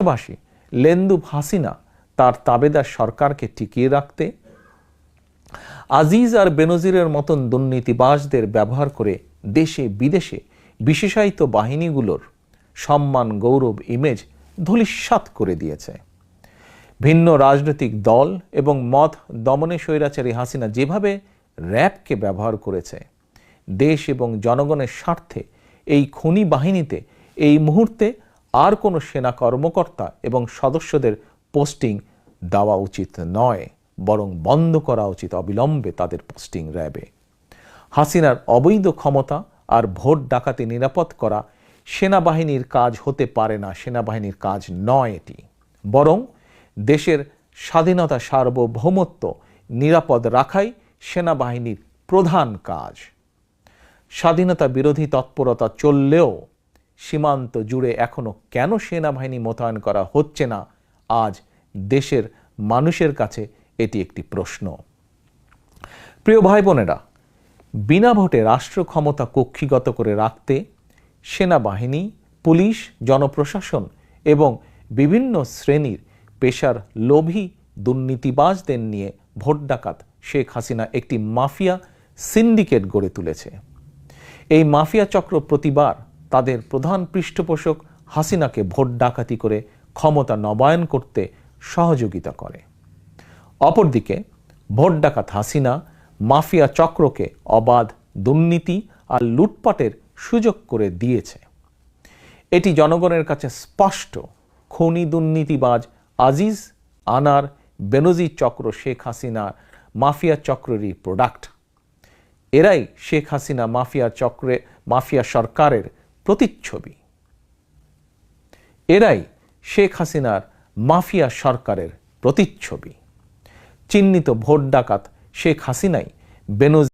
পাশাপাশি লেন্দুব হাসিনা তার তাবেদার সরকারকে টিকিয়ে রাখতে, আজিজ আর বেনজিরের মতন দুর্নীতিবাজদের ব্যবহার করে দেশে বিদেশে বিশেষায়িত বাহিনীগুলোর সম্মান, গৌরব ইমেজ ধূলিসাৎ করে দিয়েছে। ভিন্ন রাজনৈতিক দল এবং মত দমনে স্বৈরাচারী হাসিনা যেভাবে র্যাবকে ব্যবহার করেছে, দেশ এবং জনগণের স্বার্থে এই খনি বাহিনীতে এই মুহূর্তে আর কোনো সেনা কর্মকর্তা এবং সদস্যদের পোস্টিং দেওয়া উচিত নয়, বরং বন্ধ করা উচিত অবিলম্বে তাদের পোস্টিং র্যাবে। হাসিনার অবৈধ ক্ষমতা আর ভোট ডাকাতি নিরাপদ করা সেনাবাহিনীর কাজ হতে পারে না, সেনাবাহিনীর কাজ নয় এটি। বরং দেশের স্বাধীনতা সার্বভৌমত্ব নিরাপদ রাখাই সেনাবাহিনীর প্রধান কাজ। স্বাধীনতা বিরোধী তৎপরতা চললেও সীমান্ত জুড়ে এখনও কেন সেনাবাহিনী মোতায়েন করা হচ্ছে না? আজ দেশের মানুষের কাছে এটি একটি প্রশ্ন। প্রিয় ভাই বোনেরা বিনা ভোটে রাষ্ট্র ক্ষমতা কক্ষিগত করে রাখতে সেনাবাহিনী, পুলিশ, জনপ্রশাসন এবং বিভিন্ন শ্রেণির পেশার লোভী দুর্নীতিবাজদের নিয়ে ভোট ডাকাত শেখ হাসিনা একটি মাফিয়া সিন্ডিকেট গড়ে তুলেছে। এই মাফিয়া চক্র প্রতিবার তাদের প্রধান পৃষ্ঠপোষক হাসিনাকে ভোট ডাকাতি করে ক্ষমতা নবায়ন করতে সহযোগিতা করে। অপরদিকে, ভোট ডাকাত হাসিনা মাফিয়া চক্রকে অবাধ দুর্নীতি আর লুটপাটের সুযোগ করে দিয়েছে। এটি জনগণের কাছে স্পষ্ট। খনি দুর্নীতিবাজ আজিজ আনার বেনজি চক্র শেখ হাসিনার মাফিয়া চক্রেরই প্রোডাক্ট এরাই শেখ হাসিনা মাফিয়া চক্রে, মাফিয়া সরকারের প্রতিচ্ছবি। এরাই শেখ হাসিনার মাফিয়া সরকারের প্রতিচ্ছবি। চিহ্নিত ভোট ডাকাত শেখ হাসিনাই বেনজির